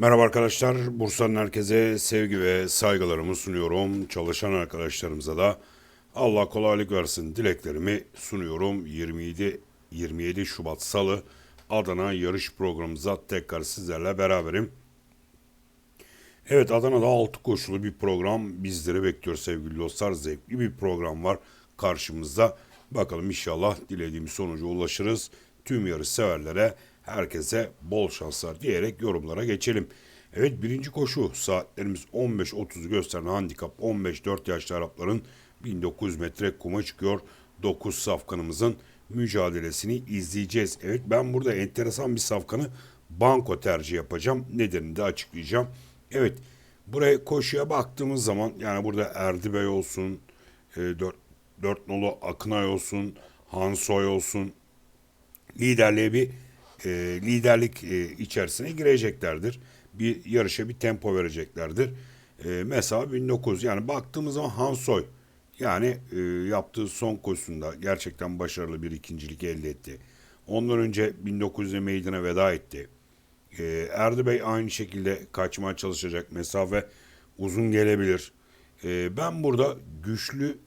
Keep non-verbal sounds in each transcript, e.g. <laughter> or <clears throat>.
Merhaba arkadaşlar. Bursa'nın herkese sevgi ve saygılarımı sunuyorum. Çalışan arkadaşlarımıza da Allah kolaylık versin dileklerimi sunuyorum. 27 27 Şubat Salı Adana yarış programımıza tekrar sizlerle beraberim. Evet Adana'da 6 koşulu bir program bizleri bekliyor sevgili dostlar. Zevkli bir program var karşımızda. Bakalım inşallah dilediğimiz sonuca ulaşırız. Tüm yarış severlere herkese bol şanslar diyerek yorumlara geçelim. Evet birinci koşu saatlerimiz 15.30'u gösteren handikap 15-4 yaşlı Arapların 1900 metre kuma çıkıyor. 9 safkanımızın mücadelesini izleyeceğiz. Evet ben burada enteresan bir safkanı banko tercih yapacağım. Nedenini de açıklayacağım. Evet buraya koşuya baktığımız zaman yani burada Erdi Bey olsun, e, 4, 4 nolu Akınay olsun, Hansoy olsun liderliğe bir e, liderlik e, içerisine gireceklerdir. Bir yarışa bir tempo vereceklerdir. E, mesela 1900 yani baktığımız zaman Hansoy yani e, yaptığı son koşusunda gerçekten başarılı bir ikincilik elde etti. Ondan önce 1900'de meydana veda etti. E, Erdi Bey aynı şekilde kaçmaya çalışacak. Mesafe uzun gelebilir. E, ben burada güçlü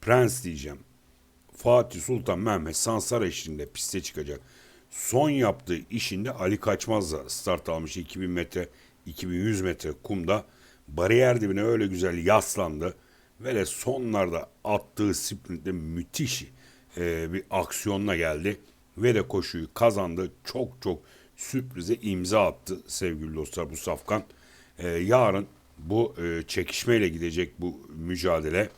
prens diyeceğim. Fatih Sultan Mehmet Sansar eşliğinde piste çıkacak. Son yaptığı işinde Ali Kaçmaz'la start almış 2000 metre 2100 metre kumda bariyer dibine öyle güzel yaslandı de sonlarda attığı sprintte müthiş e, bir aksiyonla geldi ve de koşuyu kazandı. Çok çok sürprize imza attı sevgili dostlar bu safkan. E, yarın bu e, çekişmeyle gidecek bu mücadele.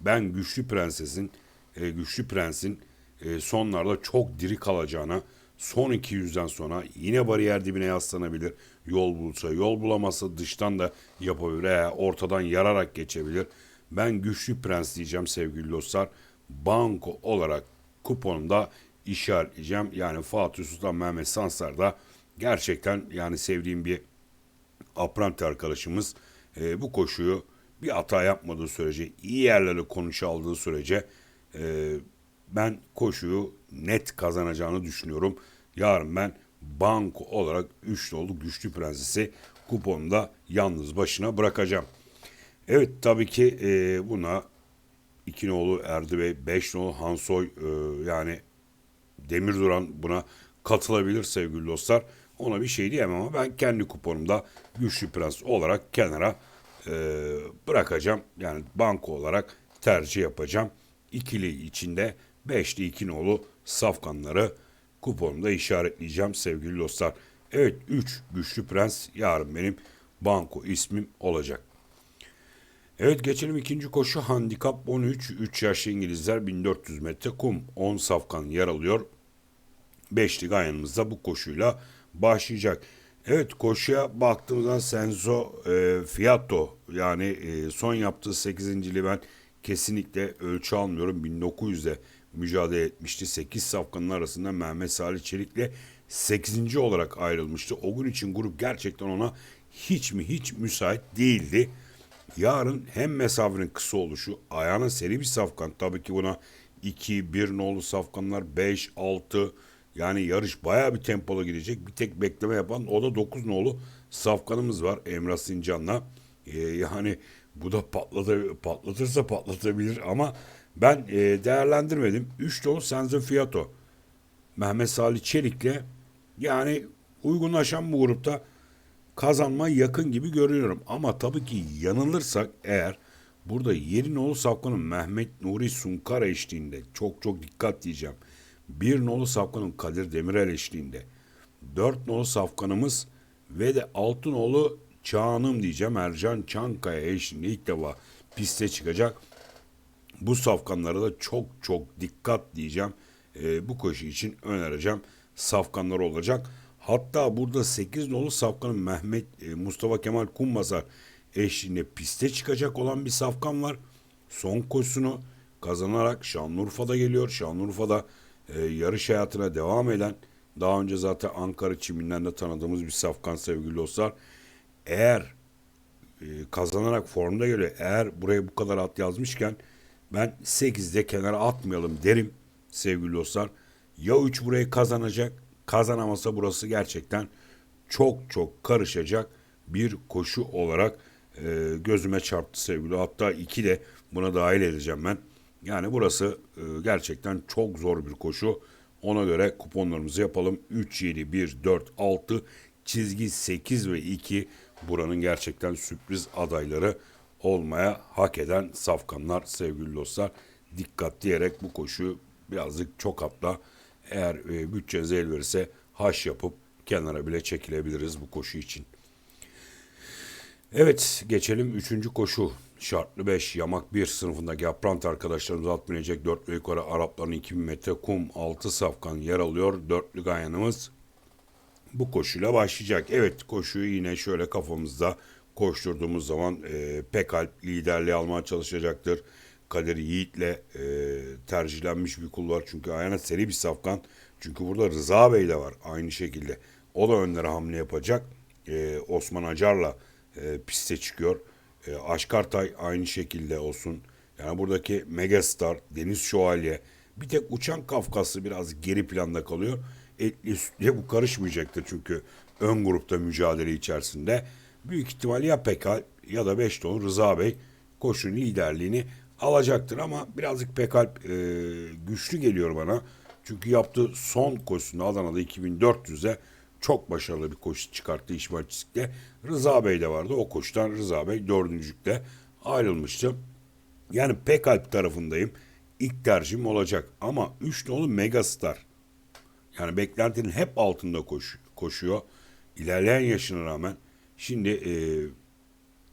Ben güçlü prensesin e, güçlü prensin e, sonlarda çok diri kalacağına son 200'den sonra yine bariyer dibine yaslanabilir. Yol bulsa, yol bulamazsa dıştan da yapabilir veya ortadan yararak geçebilir. Ben güçlü prens diyeceğim sevgili dostlar. Banko olarak kuponumda işaretleyeceğim. Yani Fatih Sultan Mehmet Sansar'da gerçekten yani sevdiğim bir apranti arkadaşımız e, bu koşuyu bir hata yapmadığı sürece, iyi yerlere konuşu aldığı sürece e, ben koşuyu net kazanacağını düşünüyorum. Yarın ben banko olarak 3 nolu güçlü prensesi kuponda yalnız başına bırakacağım. Evet tabii ki e, buna 2 nolu Erdi Bey, 5 nolu Hansoy e, yani Demir Duran buna katılabilir sevgili dostlar. Ona bir şey diyemem ama ben kendi kuponumda güçlü prens olarak kenara e, bırakacağım. Yani banko olarak tercih yapacağım. İkili içinde beşli iki nolu safkanları kuponumda işaretleyeceğim sevgili dostlar. Evet 3 güçlü prens yarın benim banko ismim olacak. Evet geçelim ikinci koşu handikap 13 3 yaşlı İngilizler 1400 metre kum 10 safkan yer alıyor. Beşli gayanımızda bu koşuyla başlayacak. Evet koşuya baktığımızda Senzo e, Fiato yani e, son yaptığı 8. ben kesinlikle ölçü almıyorum. 1900'de mücadele etmişti. 8 safkanın arasında Mehmet Salih Çelik'le 8. olarak ayrılmıştı. O gün için grup gerçekten ona hiç mi hiç müsait değildi. Yarın hem mesafenin kısa oluşu, ayağına seri bir safkan. Tabii ki buna 2, 1 nolu safkanlar, 5, 6 yani yarış bayağı bir tempolu gidecek. Bir tek bekleme yapan o da 9 nolu safkanımız var Emrah Sincan'la. Ee, yani bu da patlatır, patlatırsa patlatabilir ama ben e, değerlendirmedim. 3 nolu Senzo Fiato. Mehmet Salih Çelik'le yani uygunlaşan bu grupta kazanma yakın gibi görüyorum. Ama tabii ki yanılırsak eğer burada yeri nolu safkanın Mehmet Nuri Sunkar eşliğinde çok çok dikkat diyeceğim. Bir nolu safkanın Kadir Demirel eşliğinde. Dört nolu safkanımız ve de altı nolu Çağanım diyeceğim. Ercan Çankaya eşliğinde ilk defa piste çıkacak. Bu safkanlara da çok çok dikkat diyeceğim. E, bu koşu için önereceğim. Safkanlar olacak. Hatta burada 8 nolu safkanın Mehmet e, Mustafa Kemal Kumbasar eşliğinde piste çıkacak olan bir safkan var. Son koşusunu kazanarak Şanlıurfa'da geliyor. Şanlıurfa'da e, yarış hayatına devam eden daha önce zaten Ankara çiminden de tanıdığımız bir safkan sevgili dostlar. Eğer e, kazanarak formda geliyor. Eğer buraya bu kadar at yazmışken ben 8'de kenara atmayalım derim sevgili dostlar. Ya 3 burayı kazanacak kazanamasa burası gerçekten çok çok karışacak. bir koşu olarak e, gözüme çarptı sevgili. Hatta iki de buna dahil edeceğim ben. Yani burası e, gerçekten çok zor bir koşu. Ona göre kuponlarımızı yapalım. 3, 7, 1, 4, 6, çizgi 8 ve 2 buranın gerçekten sürpriz adayları olmaya hak eden safkanlar sevgili dostlar. Dikkat diyerek bu koşuyu birazcık çok atla eğer e, bütçeniz el verirse haş yapıp kenara bile çekilebiliriz bu koşu için. Evet geçelim 3. koşu. Şartlı 5 yamak 1 sınıfındaki aprant arkadaşlarımız at binecek 4 ve yukarı Arapların 2000 metre kum 6 safkan yer alıyor. Dörtlü gayanımız bu koşuyla başlayacak. Evet koşuyu yine şöyle kafamızda koşturduğumuz zaman e, Pekalp liderliği almaya çalışacaktır. Kadir Yiğit'le e, tercihlenmiş bir kul var. Çünkü ayağına seri bir safkan. Çünkü burada Rıza Bey de var aynı şekilde. O da önlere hamle yapacak. E, Osman Acar'la e, piste çıkıyor. E, Aşkartay aynı şekilde olsun. Yani buradaki Megastar, Deniz Şövalye, bir tek Uçan Kafkaslı biraz geri planda kalıyor. Etli sütlüye bu karışmayacaktır çünkü ön grupta mücadele içerisinde. Büyük ihtimal ya Pekal ya da 5 ton Rıza Bey koşunun liderliğini alacaktır ama birazcık Pekal e, güçlü geliyor bana. Çünkü yaptığı son koşusunda Adana'da 2400'e çok başarılı bir koşu çıkarttı İşmal Çizik'te. Rıza Bey de vardı. O koşudan Rıza Bey dördüncülükte ayrılmıştı. Yani Pekalp tarafındayım. İlk tercihim olacak. Ama 3 nolu Megastar. Yani beklentinin hep altında koş, koşuyor. İlerleyen yaşına rağmen şimdi e,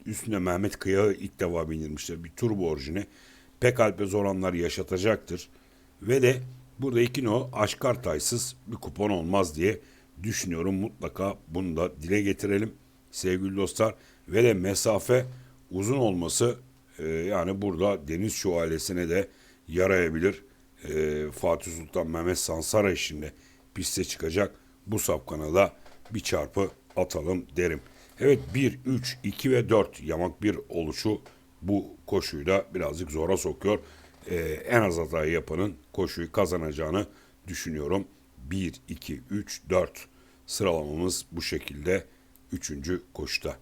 üstüne Mehmet Kıyağı ilk defa bindirmişler. Bir turbo orijini. Pekalp'e zor anlar yaşatacaktır. Ve de burada iki no aşkar taysız bir kupon olmaz diye düşünüyorum. Mutlaka bunu da dile getirelim sevgili dostlar. Ve de mesafe uzun olması e, yani burada Deniz Şövalyesi'ne de yarayabilir. E, Fatih Sultan Mehmet Sansara işinde piste çıkacak. Bu sapkana da bir çarpı atalım derim. Evet 1, 3, 2 ve 4 yamak bir oluşu bu koşuyu da birazcık zora sokuyor. E, en az hatayı yapanın koşuyu kazanacağını düşünüyorum. 1, 2, 3, 4 sıralamamız bu şekilde 3. koşuda.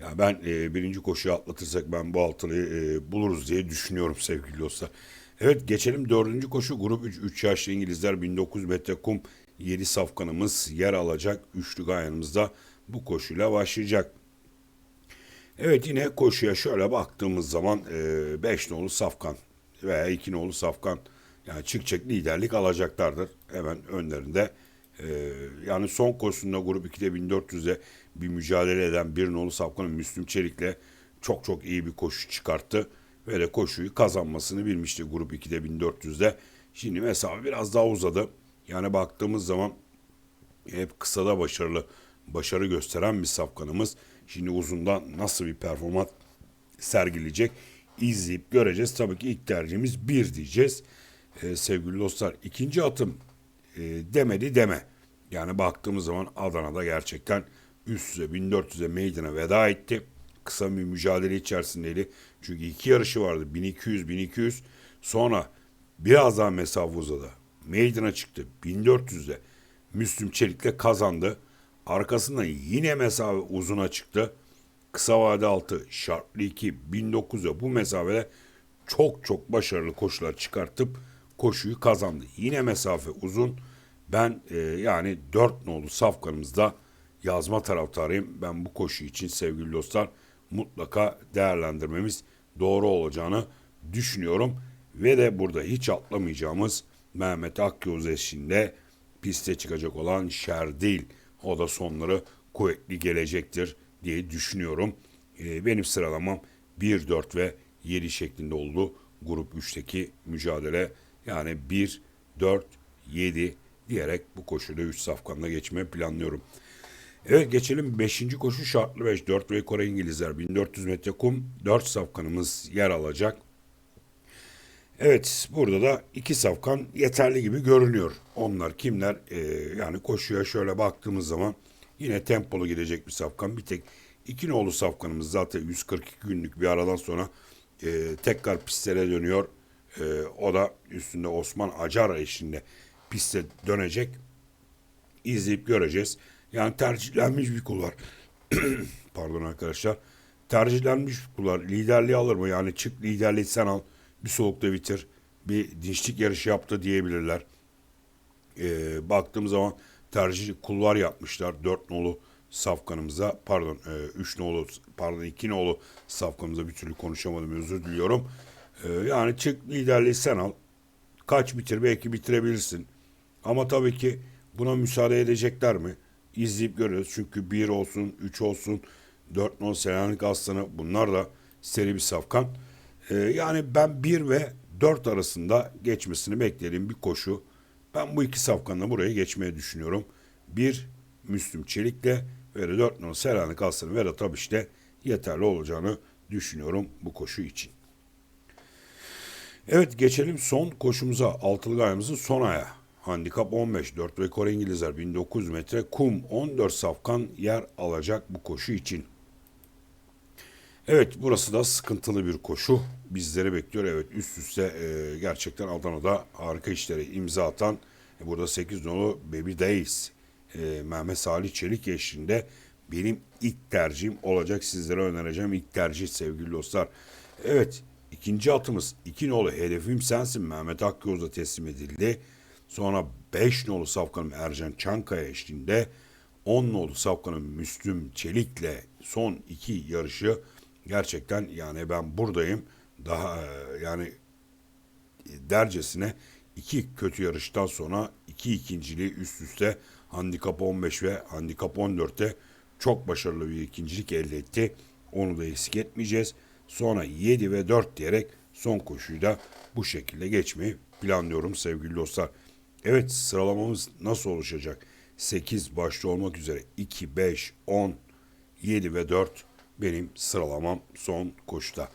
Ya ben e, birinci koşuyu atlatırsak ben bu altılıyı e, buluruz diye düşünüyorum sevgili dostlar. Evet geçelim dördüncü koşu grup 3, 3 yaşlı İngilizler 1900 metre kum 7 safkanımız yer alacak. Üçlü gayanımızda bu koşuyla başlayacak. Evet yine koşuya şöyle baktığımız zaman 5 e, nolu safkan veya 2 nolu safkan yani çıkacak liderlik alacaklardır. Hemen önlerinde ee, yani son koşusunda grup 2'de 1400'e bir mücadele eden bir nolu Safkan'ın Müslüm Çelik'le çok çok iyi bir koşu çıkarttı. Ve de koşuyu kazanmasını bilmişti grup 2'de 1400'de. Şimdi mesafe biraz daha uzadı. Yani baktığımız zaman hep kısada başarılı başarı gösteren bir safkanımız. Şimdi uzundan nasıl bir performans sergileyecek izleyip göreceğiz. Tabii ki ilk tercihimiz bir diyeceğiz. Ee, sevgili dostlar ikinci atım e, demedi deme. Yani baktığımız zaman Adana'da gerçekten üst üste 1400'e meydana veda etti. Kısa bir mücadele içerisindeydi. Çünkü iki yarışı vardı. 1200-1200. Sonra biraz daha mesafe uzadı. Meydana çıktı. 1400'de Müslüm Çelik'le kazandı. Arkasından yine mesafe uzuna çıktı. Kısa vade altı şartlı 2 1900'e bu mesafede çok çok başarılı koşular çıkartıp koşuyu kazandı. Yine mesafe uzun. Ben e, yani dört nolu safkanımızda yazma taraftarıyım. Ben bu koşu için sevgili dostlar mutlaka değerlendirmemiz doğru olacağını düşünüyorum. Ve de burada hiç atlamayacağımız Mehmet Akyol eşliğinde piste çıkacak olan Şerdil. O da sonları kuvvetli gelecektir diye düşünüyorum. E, benim sıralamam 1, 4 ve 7 şeklinde oldu. Grup 3'teki mücadele yani 1, 4, 7 diyerek bu koşuda 3 safkanla geçmeyi planlıyorum. Evet geçelim 5. koşu şartlı 5. 4 ve Kore İngilizler 1400 metre kum 4 safkanımız yer alacak. Evet burada da iki safkan yeterli gibi görünüyor. Onlar kimler? Ee, yani koşuya şöyle baktığımız zaman yine tempolu gidecek bir safkan. Bir tek iki nolu safkanımız zaten 142 günlük bir aradan sonra e, tekrar pistlere dönüyor. E, o da üstünde Osman Acar eşliğinde piste dönecek. İzleyip göreceğiz. Yani tercihlenmiş bir kul var. <clears throat> pardon arkadaşlar. Tercihlenmiş bunlar. Liderliği alır mı? Yani çık liderliği sen al. Bir soğukta bitir. Bir dinçlik yarışı yaptı diyebilirler. Ee, baktığım zaman tercih kulvar yapmışlar. 4 nolu safkanımıza pardon 3 nolu pardon 2 nolu safkanımıza bir türlü konuşamadım özür diliyorum. Ee, yani çık liderliği sen al. Kaç bitir belki bitirebilirsin. Ama tabii ki buna müsaade edecekler mi? İzleyip görüyoruz. Çünkü 1 olsun, 3 olsun, 4 nol Selanik Aslanı bunlar da seri bir safkan. Ee, yani ben 1 ve 4 arasında geçmesini beklediğim bir koşu. Ben bu iki safkanla buraya geçmeyi düşünüyorum. 1 Müslüm Çelik'le ve de 4 nol Selanik Aslanı Vedat Abiş'te yeterli olacağını düşünüyorum bu koşu için. Evet geçelim son koşumuza. Altılı gayamızın son aya. Handikap 15. 4 rekor İngilizler 1900 metre. Kum 14 safkan yer alacak bu koşu için. Evet burası da sıkıntılı bir koşu. Bizleri bekliyor. Evet üst üste e, gerçekten Adana'da harika işleri imza atan e, burada 8 nolu Baby Days e, Mehmet Salih Çelik eşliğinde benim ilk tercihim olacak. Sizlere önereceğim ilk tercih sevgili dostlar. Evet ikinci atımız 2 nolu Hedefim Sensin Mehmet Akyoz'a teslim edildi. Sonra 5 nolu Safkanım Ercan Çankaya eşliğinde 10 nolu Safkanım Müslüm Çelik'le son iki yarışı gerçekten yani ben buradayım. Daha e, yani dercesine iki kötü yarıştan sonra iki ikinciliği üst üste handikap 15 ve handikap 14'te çok başarılı bir ikincilik elde etti. Onu da eksik etmeyeceğiz. Sonra 7 ve 4 diyerek son koşuyu da bu şekilde geçmeyi planlıyorum sevgili dostlar. Evet sıralamamız nasıl oluşacak? 8 başta olmak üzere 2, 5, 10, 7 ve 4 benim sıralamam son koşuda.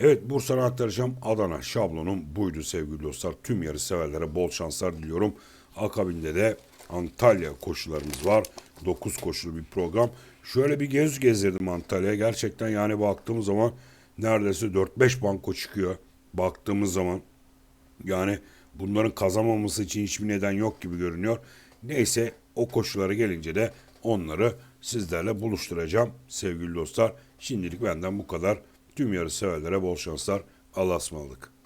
Evet Bursa'na aktaracağım. Adana şablonum buydu sevgili dostlar. Tüm yarı severlere bol şanslar diliyorum. Akabinde de Antalya koşularımız var. 9 koşulu bir program. Şöyle bir gez gezdirdim Antalya'ya. Gerçekten yani baktığımız zaman neredeyse 4-5 banko çıkıyor. Baktığımız zaman yani bunların kazanmaması için hiçbir neden yok gibi görünüyor. Neyse o koşulara gelince de onları sizlerle buluşturacağım sevgili dostlar. Şimdilik benden bu kadar. Tüm yarı severlere bol şanslar. Allah'a ısmarladık.